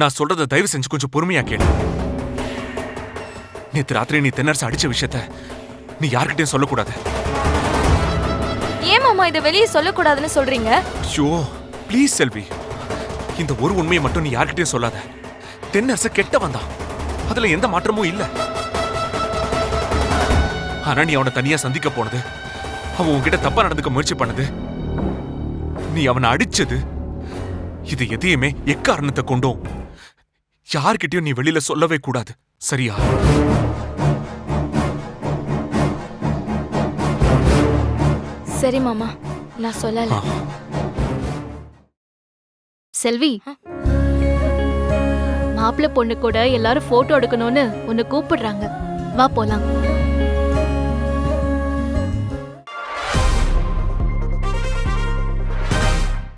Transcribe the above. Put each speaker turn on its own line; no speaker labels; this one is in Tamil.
நான் சொல்றத தயவு செஞ்சு கொஞ்சம் பொறுமையா கேளு. நேத்து ராத்திரி நீ தென்னரசு அடிச்ச விஷயத்த நீ யார்கிட்டயும் சொல்லக்கூடாது.
ஏன் மாமா இதை வெளியே சொல்லக்கூடாதுன்னு சொல்றீங்க?
ஐயோ ப்ளீஸ் செல்வி. இந்த ஒரு உண்மையை மட்டும் நீ யார்கிட்டயும் சொல்லாத. தென்னரசு கெட்ட வந்தான் அதுல எந்த மாற்றமும் இல்ல. ஆனா நீ அவனை தனியா சந்திக்க போனது அவன் உன்கிட்ட தப்பா நடந்துக்க முயற்சி பண்ணது நீ அவனை அடிச்சது இது எதையுமே எக்காரணத்தை கொண்டும் யார்கிட்டயும் நீ வெளியில சொல்லவே கூடாது. சரியா?
சரி மாமா. நான் சொல்லல.
செல்வி. மாப்பிள்ளை பொண்ணு கூட எல்லாரும் போட்டோ எடுக்கணும்னு உன்னை கூப்பிடுறாங்க. வா போலாம்.